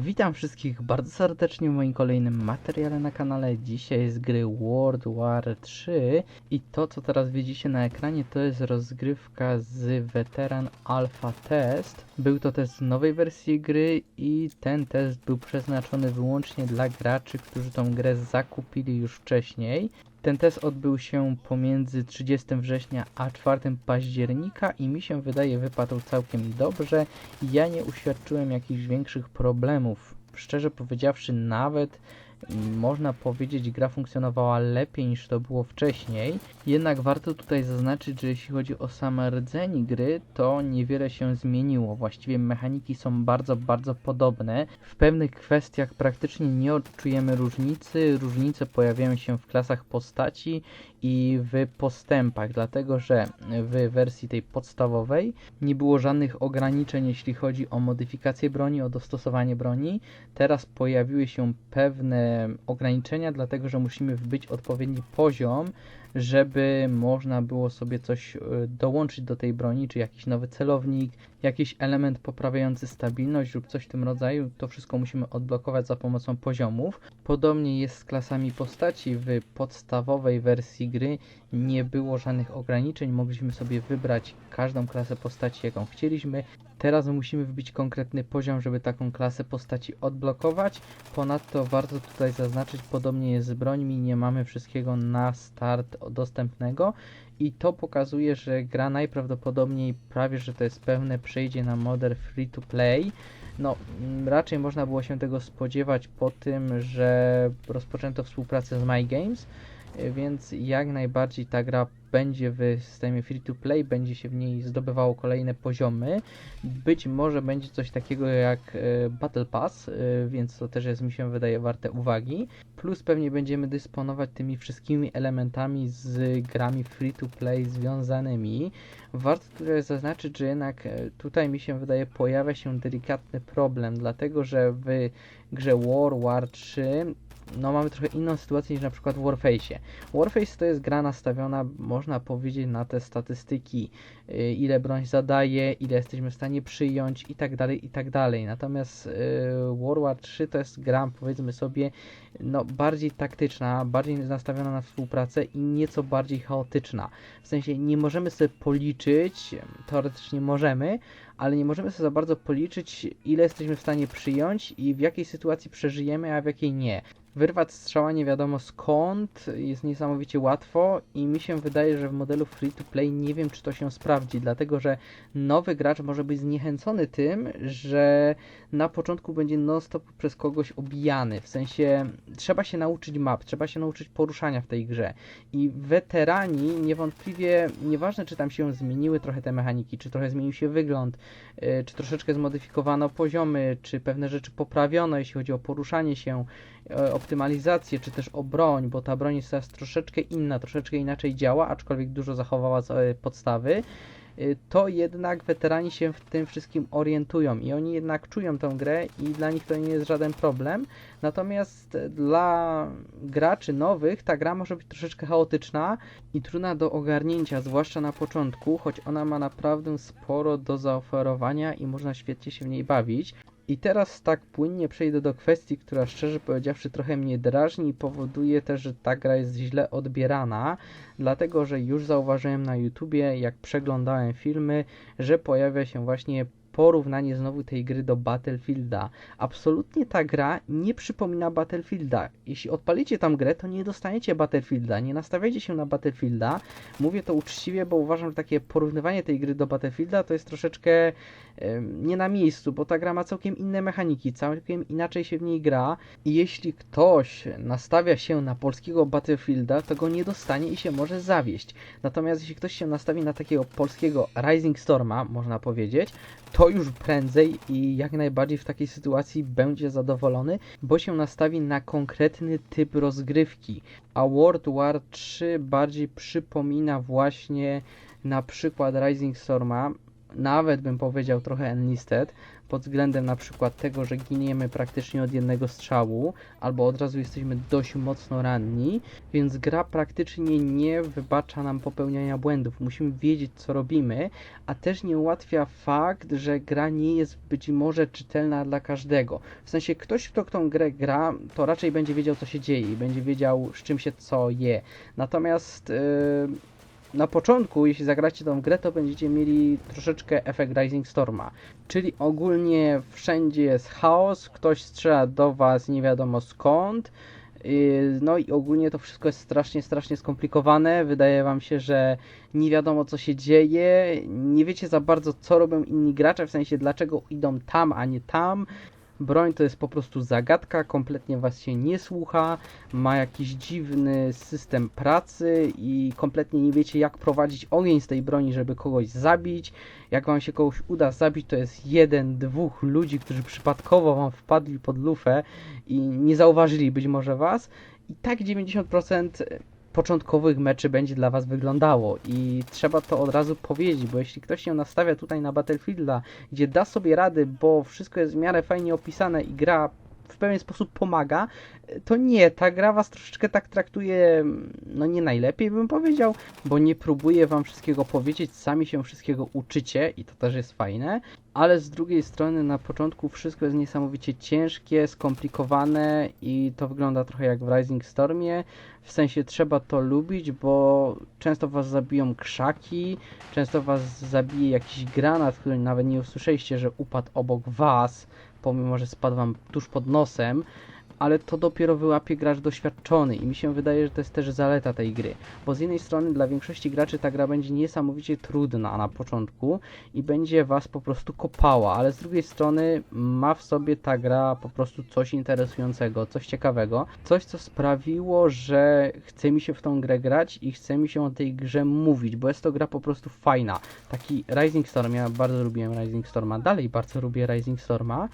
Witam wszystkich bardzo serdecznie w moim kolejnym materiale na kanale. Dzisiaj z gry World War 3 i to co teraz widzicie na ekranie to jest rozgrywka z Veteran Alpha Test. Był to test nowej wersji gry i ten test był przeznaczony wyłącznie dla graczy, którzy tą grę zakupili już wcześniej. Ten test odbył się pomiędzy 30 września a 4 października i mi się wydaje wypadł całkiem dobrze. Ja nie uświadczyłem jakichś większych problemów. Szczerze powiedziawszy, nawet można powiedzieć, gra funkcjonowała lepiej niż to było wcześniej. Jednak warto tutaj zaznaczyć, że jeśli chodzi o sam rdzeń gry, to niewiele się zmieniło. Właściwie mechaniki są bardzo, bardzo podobne. W pewnych kwestiach praktycznie nie odczujemy różnicy. Różnice pojawiają się w klasach postaci i w postępach, dlatego że w wersji tej podstawowej nie było żadnych ograniczeń, jeśli chodzi o modyfikację broni, o dostosowanie broni. Teraz pojawiły się pewne ograniczenia, dlatego że musimy wbyć odpowiedni poziom, żeby można było sobie coś e, dołączyć do tej broni, czy jakiś nowy celownik, jakiś element poprawiający stabilność lub coś w tym rodzaju. To wszystko musimy odblokować za pomocą poziomów. Podobnie jest z klasami postaci. W podstawowej wersji gry nie było żadnych ograniczeń. Mogliśmy sobie wybrać każdą klasę postaci, jaką chcieliśmy. Teraz musimy wbić konkretny poziom, żeby taką klasę postaci odblokować. Ponadto warto tutaj zaznaczyć, podobnie jest z brońmi, nie mamy wszystkiego na start dostępnego i to pokazuje, że gra najprawdopodobniej prawie, że to jest pewne, przejdzie na model free to play. No, mm, raczej można było się tego spodziewać po tym, że rozpoczęto współpracę z My Games, y, więc jak najbardziej ta gra będzie w systemie free to play, będzie się w niej zdobywało kolejne poziomy. Być może będzie coś takiego jak e, Battle Pass, e, więc to też jest mi się wydaje warte uwagi. Plus pewnie będziemy dysponować tymi wszystkimi elementami z grami free to play związanymi. Warto tutaj zaznaczyć, że jednak e, tutaj mi się wydaje pojawia się delikatny problem, dlatego że w grze War War 3 no mamy trochę inną sytuację niż na przykład w Warface'ie. Warface to jest gra nastawiona, można powiedzieć, na te statystyki, y, ile broń zadaje, ile jesteśmy w stanie przyjąć i tak dalej, i tak dalej. Natomiast y, World War 3 to jest gra, powiedzmy sobie, no bardziej taktyczna, bardziej nastawiona na współpracę i nieco bardziej chaotyczna. W sensie nie możemy sobie policzyć, teoretycznie możemy, ale nie możemy sobie za bardzo policzyć, ile jesteśmy w stanie przyjąć i w jakiej sytuacji przeżyjemy, a w jakiej nie. Wyrwać strzała nie wiadomo skąd jest niesamowicie łatwo i mi się wydaje, że w modelu free to play nie wiem czy to się sprawdzi, dlatego że nowy gracz może być zniechęcony tym, że na początku będzie non-stop przez kogoś obijany, w sensie trzeba się nauczyć map, trzeba się nauczyć poruszania w tej grze i weterani niewątpliwie, nieważne czy tam się zmieniły trochę te mechaniki, czy trochę zmienił się wygląd, yy, czy troszeczkę zmodyfikowano poziomy, czy pewne rzeczy poprawiono, jeśli chodzi o poruszanie się, optymalizację, czy też o broń, bo ta broń jest teraz troszeczkę inna, troszeczkę inaczej działa, aczkolwiek dużo zachowała e, podstawy, y, to jednak weterani się w tym wszystkim orientują i oni jednak czują tę grę i dla nich to nie jest żaden problem. Natomiast dla graczy nowych ta gra może być troszeczkę chaotyczna i trudna do ogarnięcia, zwłaszcza na początku, choć ona ma naprawdę sporo do zaoferowania i można świetnie się w niej bawić. I teraz tak płynnie przejdę do kwestii, która szczerze powiedziawszy trochę mnie drażni i powoduje też, że ta gra jest źle odbierana, dlatego że już zauważyłem na YouTubie, jak przeglądałem filmy, że pojawia się właśnie porównanie znowu tej gry do Battlefielda. Absolutnie ta gra nie przypomina Battlefielda. Jeśli odpalicie tam grę, to nie dostaniecie Battlefielda, nie nastawiajcie się na Battlefielda. Mówię to uczciwie, bo uważam, że takie porównywanie tej gry do Battlefielda to jest troszeczkę nie na miejscu, bo ta gra ma całkiem inne mechaniki, całkiem inaczej się w niej gra i jeśli ktoś nastawia się na polskiego Battlefielda, to go nie dostanie i się może zawieść. Natomiast jeśli ktoś się nastawi na takiego polskiego Rising Storma, można powiedzieć, to już prędzej i jak najbardziej w takiej sytuacji będzie zadowolony, bo się nastawi na konkretny typ rozgrywki. A World War 3 bardziej przypomina właśnie na przykład Rising Storma, nawet bym powiedział trochę Enlisted, pod względem na przykład tego, że giniemy praktycznie od jednego strzału, albo od razu jesteśmy dość mocno ranni, więc gra praktycznie nie wybacza nam popełniania błędów. Musimy wiedzieć, co robimy, a też nie ułatwia fakt, że gra nie jest być może czytelna dla każdego. W sensie ktoś, kto tą grę gra, to raczej będzie wiedział, co się dzieje i będzie wiedział, z czym się co je. Natomiast yy, na początku, jeśli zagracie tą grę, to będziecie mieli troszeczkę efekt Rising Storma. Czyli ogólnie wszędzie jest chaos, ktoś strzela do was nie wiadomo skąd. Yy, No i ogólnie to wszystko jest strasznie, strasznie skomplikowane. Wydaje wam się, że nie wiadomo co się dzieje, nie wiecie za bardzo co robią inni gracze, w sensie dlaczego idą tam, a nie tam. Broń to jest po prostu zagadka, kompletnie was się nie słucha, ma jakiś dziwny system pracy i kompletnie nie wiecie jak prowadzić ogień z tej broni, żeby kogoś zabić. Jak wam się kogoś uda zabić, to jest jeden, dwóch ludzi, którzy przypadkowo wam wpadli pod lufę i nie zauważyli być może was. I tak 90% początkowych meczy będzie dla Was wyglądało i trzeba to od razu powiedzieć, bo jeśli ktoś się nastawia tutaj na Battlefielda, gdzie da sobie rady, bo wszystko jest w miarę fajnie opisane i gra w pewien sposób pomaga, to nie, ta gra Was troszeczkę tak traktuje, no nie najlepiej bym powiedział, bo nie próbuje Wam wszystkiego powiedzieć, sami się wszystkiego uczycie i to też jest fajne, ale z drugiej strony na początku wszystko jest niesamowicie ciężkie, skomplikowane i to wygląda trochę jak w Rising Stormie. W sensie trzeba to lubić, bo często was zabiją krzaki, często was zabije jakiś granat, który nawet nie usłyszeliście, że upadł obok was, pomimo że spadł wam tuż pod nosem ale to dopiero wyłapie gracz doświadczony i mi się wydaje, że to jest też zaleta tej gry, bo z jednej strony dla większości graczy ta gra będzie niesamowicie trudna na początku i będzie was po prostu kopała, ale z drugiej strony ma w sobie ta gra po prostu coś interesującego, coś ciekawego, coś co sprawiło, że chce mi się w tą grę grać i chce mi się o tej grze mówić, bo jest to gra po prostu fajna. Taki Rising Storm, ja bardzo lubiłem Rising Storma, dalej bardzo lubię Rising Storma.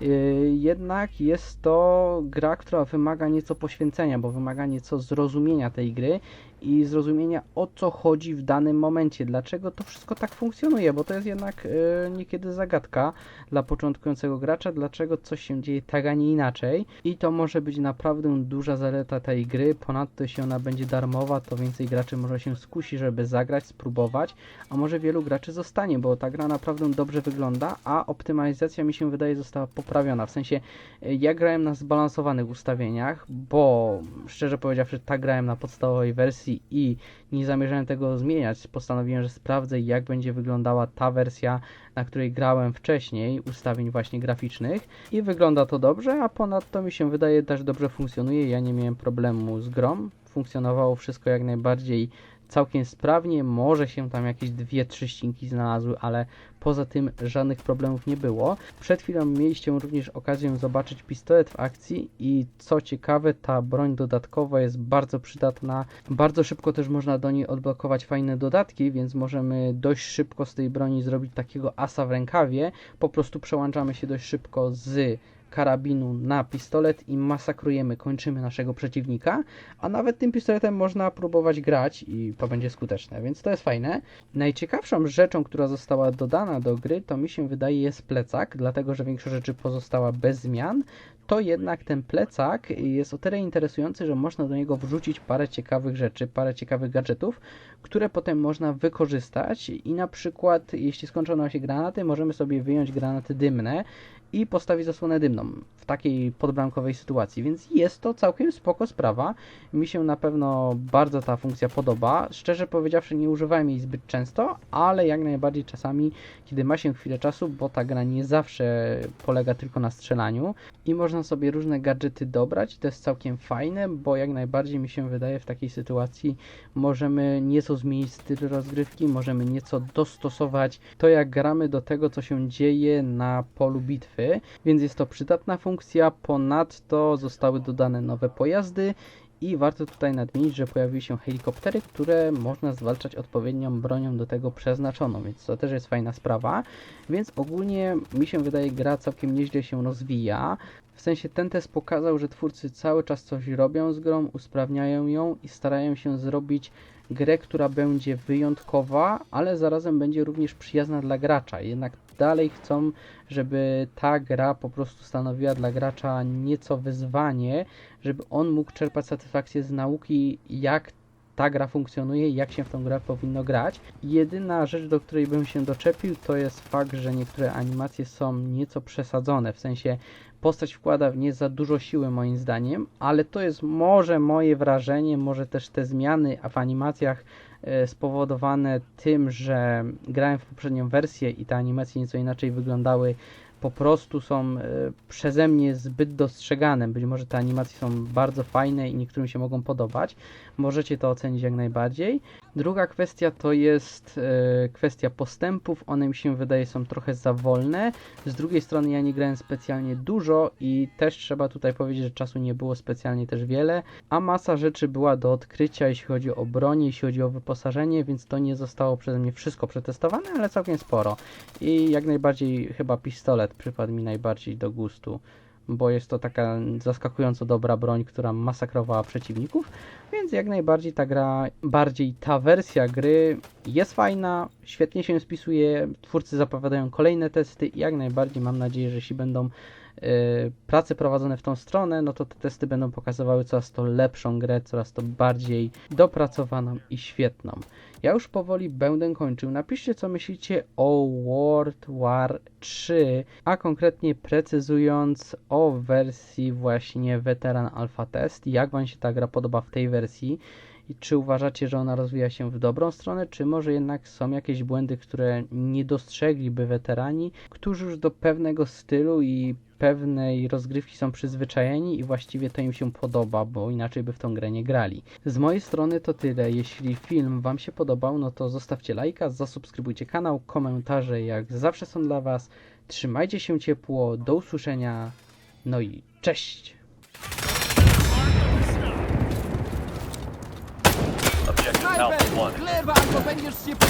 Yy, jednak jest to gra, która wymaga nieco poświęcenia, bo wymaga nieco zrozumienia tej gry i zrozumienia o co chodzi w danym momencie, dlaczego to wszystko tak funkcjonuje, bo to jest jednak yy, niekiedy zagadka dla początkującego gracza, dlaczego coś się dzieje tak, a nie inaczej. I to może być naprawdę duża zaleta tej gry, ponadto jeśli ona będzie darmowa, to więcej graczy może się skusi, żeby zagrać, spróbować, a może wielu graczy zostanie, bo ta gra naprawdę dobrze wygląda, a optymalizacja mi się wydaje została poprawiona, w sensie yy, ja grałem na zbalansowanych ustawieniach, bo szczerze powiedziawszy tak grałem na podstawowej wersji i nie zamierzałem tego zmieniać. Postanowiłem, że sprawdzę jak będzie wyglądała ta wersja, na której grałem wcześniej, ustawień właśnie graficznych i wygląda to dobrze, a ponadto mi się wydaje też dobrze funkcjonuje. Ja nie miałem problemu z grą. Funkcjonowało wszystko jak najbardziej całkiem sprawnie, może się tam jakieś dwie, trzy ścinki znalazły, ale poza tym żadnych problemów nie było. Przed chwilą mieliście również okazję zobaczyć pistolet w akcji i co ciekawe, ta broń dodatkowa jest bardzo przydatna. Bardzo szybko też można do niej odblokować fajne dodatki, więc możemy dość szybko z tej broni zrobić takiego asa w rękawie. Po prostu przełączamy się dość szybko z karabinu na pistolet i masakrujemy, kończymy naszego przeciwnika, a nawet tym pistoletem można próbować grać i to będzie skuteczne, więc to jest fajne. Najciekawszą rzeczą, która została dodana do gry, to mi się wydaje jest plecak, dlatego że większość rzeczy pozostała bez zmian, to jednak ten plecak jest o tyle interesujący, że można do niego wrzucić parę ciekawych rzeczy, parę ciekawych gadżetów, które potem można wykorzystać. I na przykład jeśli skończą nam się granaty, możemy sobie wyjąć granaty dymne i postawić zasłonę dymną takiej podbramkowej sytuacji, więc jest to całkiem spoko sprawa. Mi się na pewno bardzo ta funkcja podoba. Szczerze powiedziawszy nie używałem jej zbyt często, ale jak najbardziej czasami, kiedy ma się chwilę czasu, bo ta gra nie zawsze polega tylko na strzelaniu i można sobie różne gadżety dobrać to jest całkiem fajne, bo jak najbardziej mi się wydaje w takiej sytuacji możemy nieco zmienić styl rozgrywki, możemy nieco dostosować to jak gramy do tego, co się dzieje na polu bitwy, więc jest to przydatna funkcja. Ponadto zostały dodane nowe pojazdy i warto tutaj nadmienić, że pojawiły się helikoptery, które można zwalczać odpowiednią bronią do tego przeznaczoną, więc to też jest fajna sprawa. Więc ogólnie mi się wydaje gra całkiem nieźle się rozwija. W sensie ten test pokazał, że twórcy cały czas coś robią z grą, usprawniają ją i starają się zrobić grę, która będzie wyjątkowa, ale zarazem będzie również przyjazna dla gracza. Jednak dalej chcą, żeby ta gra po prostu stanowiła dla gracza nieco wyzwanie, żeby on mógł czerpać satysfakcję z nauki, jak ta gra funkcjonuje i jak się w tą grę powinno grać. Jedyna rzecz, do której bym się doczepił, to jest fakt, że niektóre animacje są nieco przesadzone, w sensie postać wkłada w nie za dużo siły moim zdaniem, ale to jest może moje wrażenie, może też te zmiany w animacjach e, spowodowane tym, że grałem w poprzednią wersję i te animacje nieco inaczej wyglądały, po prostu są e, przeze mnie zbyt dostrzegane. Być może te animacje są bardzo fajne i niektórym się mogą podobać. Możecie to ocenić jak najbardziej. Druga kwestia to jest e, kwestia postępów. One mi się wydaje są trochę za wolne. Z drugiej strony ja nie grałem specjalnie dużo i też trzeba tutaj powiedzieć, że czasu nie było specjalnie też wiele, a masa rzeczy była do odkrycia, jeśli chodzi o broń, jeśli chodzi o wyposażenie, więc to nie zostało przeze mnie wszystko przetestowane, ale całkiem sporo. I jak najbardziej chyba pistolet przypadł mi najbardziej do gustu, bo jest to taka zaskakująco dobra broń, która masakrowała przeciwników, więc jak najbardziej ta gra, bardziej ta wersja gry jest fajna, świetnie się spisuje, twórcy zapowiadają kolejne testy i jak najbardziej mam nadzieję, że jeśli będą prace prowadzone w tą stronę, no to te testy będą pokazywały coraz to lepszą grę, coraz to bardziej dopracowaną i świetną. Ja już powoli będę kończył. Napiszcie, co myślicie o World War 3, a konkretnie precyzując o wersji właśnie Veteran Alpha Test. Jak Wam się ta gra podoba w tej wersji? I czy uważacie, że ona rozwija się w dobrą stronę, czy może jednak są jakieś błędy, które nie dostrzegliby weterani, którzy już do pewnego stylu i pewnej rozgrywki są przyzwyczajeni i właściwie to im się podoba, bo inaczej by w tą grę nie grali. Z mojej strony to tyle. Jeśli film Wam się podobał, no to zostawcie lajka, zasubskrybujcie kanał, komentarze jak zawsze są dla Was. Trzymajcie się ciepło, do usłyszenia, no i cześć! Objective Alpha 1. Gleba, albo będziesz się